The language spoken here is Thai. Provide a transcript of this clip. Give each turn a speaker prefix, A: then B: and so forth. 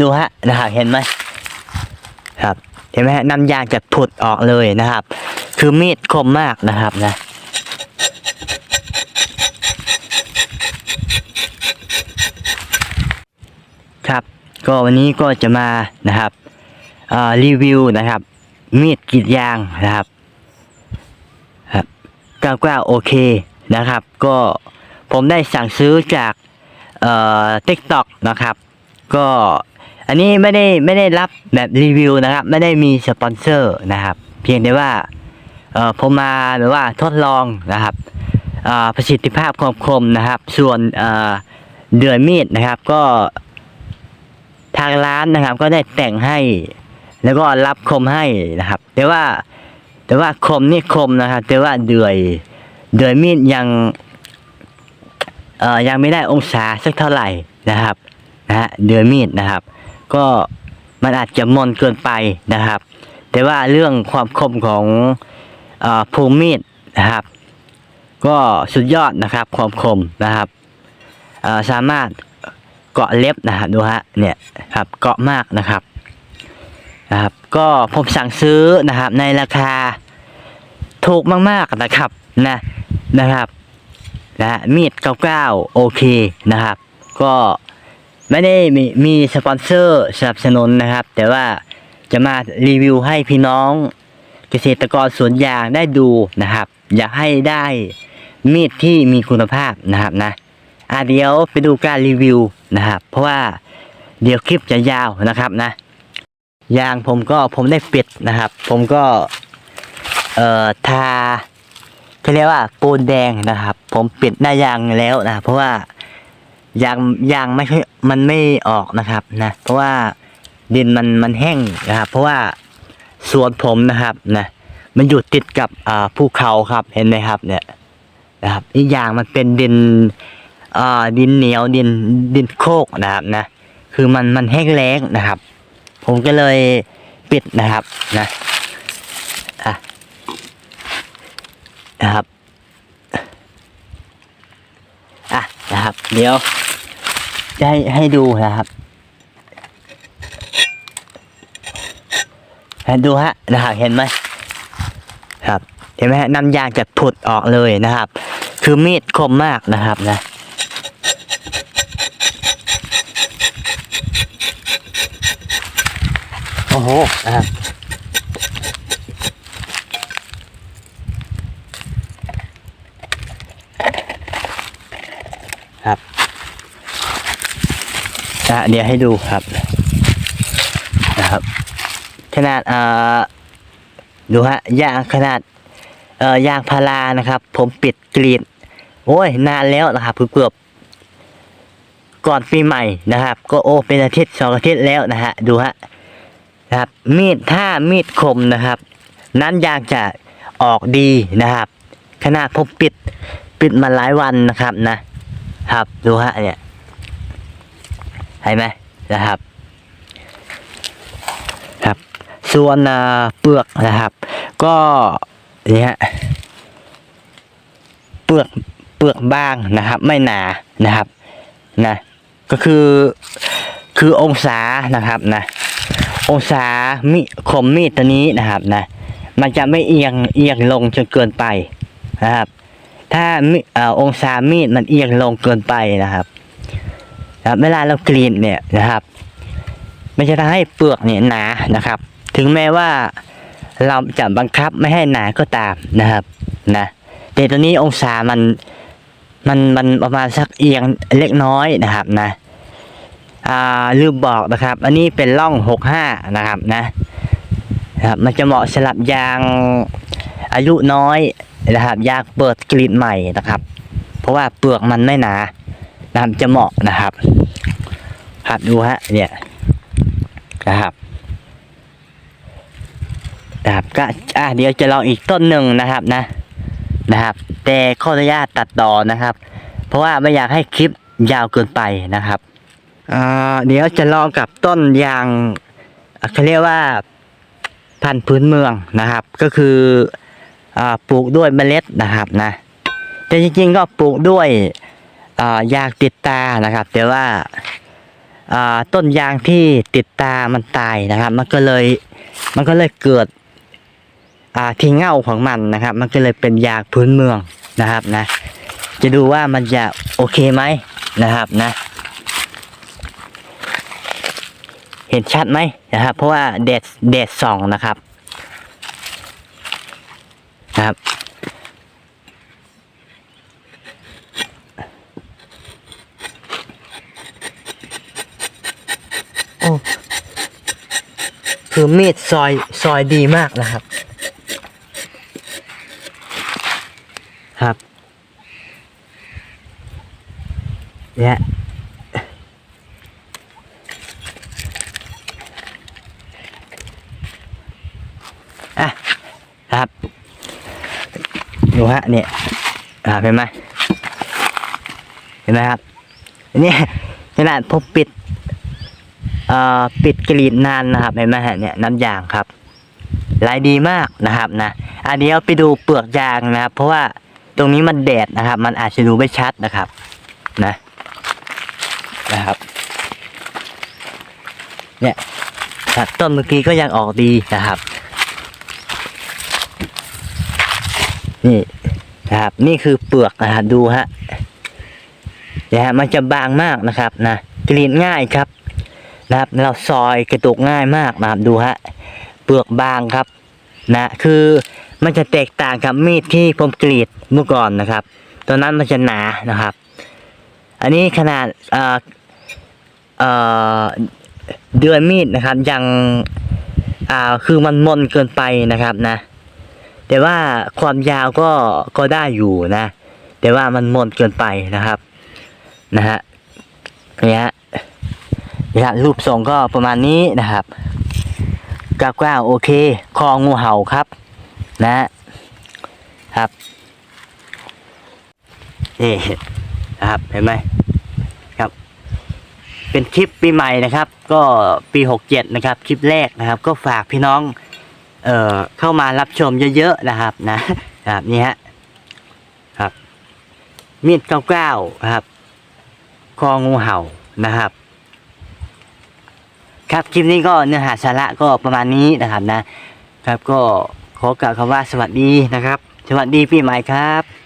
A: ดูฮะนะครับเห็นไหมครับ เห็นไหมฮะน้ำยางจะผุดออกเลยนะครับ คือมีดคมมากนะครับนะครับ ก็วันนี้ก็จะมานะครับรีวิวนะครับ มีดกรีดยางนะครับครับ99โอเคนะครับ ก็ผมได้สั่งซื้อจากเอ่อ TikTok นะครับ ก็อันนี้ไม่ได้ไม่ได้รับแบบรีวิวนะครับ ไม่ได้มีสปอนเซอร์นะครับ เพียงแต่ว่าเออผมมาหรือว่าทดลองนะครับประสิทธิภาพความคมนะครับ ส่วนเดือยมีดนะครับก็ทางร้านนะครับ ก็ได้แต่งให้ แล้วก็รับคมให้นะครับ แต่ว่าแต่ว่าคมนี่คมนะครับ แต่ว่าเดือยเดือยมีดยังยังไม่ได้องศาสักเท่าไหร่นะครับ นะฮะเดือยมีดนะครับ ก็มันอาจจะมนเกินไปนะครับ แต่ว่าเรื่องความคมของอภูมิมีดนะครับ ก็สุดยอดนะครับ ความคมนะครับสามารถเกาะเล็บนะครับดูฮะเนี่ยครับเกาะมากนะครับนะครับ ก็ผมสั่งซื้อนะครับในราคาถูกมากๆนะครับนะนะครับนะฮะมีด99โอเคนะครับ ก็ ไม่ได้มีมีสปอนเซอร์สนับสนุนนะครับ แต่ว่าจะมารีวิวให้พี่น้องเกษตรกรสวนยางได้ดูนะครับ อยากให้ได้มีดที่มีคุณภาพนะครับนะอะเดี๋ยวไปดูการรีวิวนะครับ เพราะว่าเดี๋ยวคลิปจะยาวนะครับนะยางผมก็ผมได้ปิดนะครับ ผมก็เอ่อทาเขาเรียกว่าปูนแดงนะครับ ผมปิดหน้ายางแล้วนะเพราะว่า ยางยางไม่ค่อยมันไม่ออกนะครับนะเพราะว่าดินมันมันแห้งนะครับเพราะว่าสวนผมนะครับนะมันอยู่ติดกับอ่าภูเขาครับเห็นไหมครับ เนี่ยนะครับอีกอย่างมันเป็นดินอ่าดินเหนียวดินดินโคกนะครับนะคือมันมันแห้งแล้งนะครับ ผมก็เลยปิดนะครับนะอะนะครับอะนะครับ เดี๋ยว จะให้ให้ดูนะครับให้ดูฮะนะครับเห็นไหมครับเห็นไหมฮะน้ำยางจะผุดออกเลยนะครับ คือมีดคมมากนะครับนะโอ้โหนะครับ ครับอะเดี๋ยวให้ดูครับนะครับ ขนาดเอ่อดูฮะยางขนาดเอ่อยางพารานะครับ ผมปิดกรีดโอ้ยนานแล้วนะครับเกือบก่อนปีใหม่นะครับ ก็โอ้เป็นอาทิตย์สองอาทิตย์แล้วนะฮะดูฮะนะครับมีดถ้ามีดคมนะครับ นั้นยางจะออกดีนะครับ ขนาดผมปิดปิดมาหลายวันนะครับนะ ครับดูฮะเนี่ยเห็นไหมนะครับ ครับ ส่วนเปลือกนะครับ ก็นี่ฮะเปลือกเปลือกบางนะครับ ไม่หนานะครับนะก็คือคือองศานะครับนะ องศามีคมมีดตัวนี้นะครับนะ มันจะไม่เอียงเอียงลงจนเกินไปนะครับ ถ้ามิอ่อองศามีดมันเอียงลงเกินไปนะครับครับเวลาเรากรีดเนี่ยนะครับ มันจะทำให้เปลือกเนี่ยหนานะครับ ถึงแม้ว่าเราจะบังคับไม่ให้หนาก็ตามนะครับนะแต่ตัวนี้องศามันมันมันประมาณสักเอียงเล็กน้อยนะครับนะอ่าลืมบอกนะครับ อันนี้เป็นร่อง65นะครับนะนะครับ มันจะเหมาะสำหรับยางอายุน้อย นะครับยางเปิดกรีดใหม่นะครับ เพราะว่าเปลือกมันไม่หนานะครับจะเหมาะนะครับครับดูฮะเนี่ยนะครับนะครับก็อะเดี๋ยวจะลองอีกต้นหนึ่งนะครับนะนะครับ แต่ขออนุญาตตัดต่อนะครับ เพราะว่าไม่อยากให้คลิปยาวเกินไปนะครับอ่าเดี๋ยวจะลองกับต้นยางเขาเรียกว่าพันธุ์พื้นเมืองนะครับ ก็คือ ปลูกด้วยเมล็ดนะครับนะแต่จริงๆก็ปลูกด้วยยางติดตานะครับ แต่ว่าต้นยางที่ติดตามันตายนะครับ มันก็เลยมันก็เลยเกิดที่เง่าของมันนะครับ มันก็เลยเป็นยางพื้นเมืองนะครับนะ จะดูว่ามันจะโอเคไหมนะครับนะ เห็นชัดไหมนะครับ เพราะว่าแดดแดดส่องนะครับ นะครับ โอ้คือมีดซอยซอยดีมากนะครับ ครับเนี่ยอะครับ ดูฮะเนี่ยเห็นไหมเห็นไหมครับเนี่ยขนาดผมปิดเอ่อปิดกรีดนานนะครับเห็นไหมฮะเนี่ยน้ำยางครับลายดีมากนะครับนะอันเดี๋ยวไปดูเปลือกยางนะครับ เพราะว่าตรงนี้มันแดดนะครับ มันอาจจะดูไม่ชัดนะครับ นะนะครับ เนี่ยต้นเมื่อกี้ก็ยังออกดีนะครับ นี่นะครับ นี่คือเปลือกนะครับดูฮะนะฮะมันจะบางมากนะครับนะกรีดง่ายครับนะครับ เราซอยกระตุกง่ายมากนะครับดูฮะเปลือกบางครับ นะคือมันจะแตกต่างกับมีดที่ผมกรีดเมื่อก่อนนะครับตอนนั้นมันจะหนานะครับ อันนี้ขนาดเอ่อเอ่อเดือยมีดนะครับ ยังอ่าคือมันมนเกินไปนะครับนะ แต่ว่าความยาวก็ก็ได้อยู่นะ แต่ว่ามันมนเกินไปนะครับนะฮะเนี่ยฮะนะรูปทรงก็ประมาณนี้นะครับกว้างๆโอเคคองูเห่าครับ นะครับนี่นะครับเห็นไหมครับ เป็นคลิปปีใหม่นะครับ ก็ปีหกเจ็ดนะครับ คลิปแรกนะครับ ก็ฝากพี่น้อง เอ่อเข้ามารับชมเยอะๆนะครับนะครับนี่ฮะครับ มีดเก้าๆนะครับ คองูเห่านะครับ ครับคลิปนี้ก็เนื้อหาสาระก็ประมาณนี้นะครับนะ ครับก็ขอกล่าวคำว่าสวัสดีนะครับ สวัสดีปีใหม่ครับ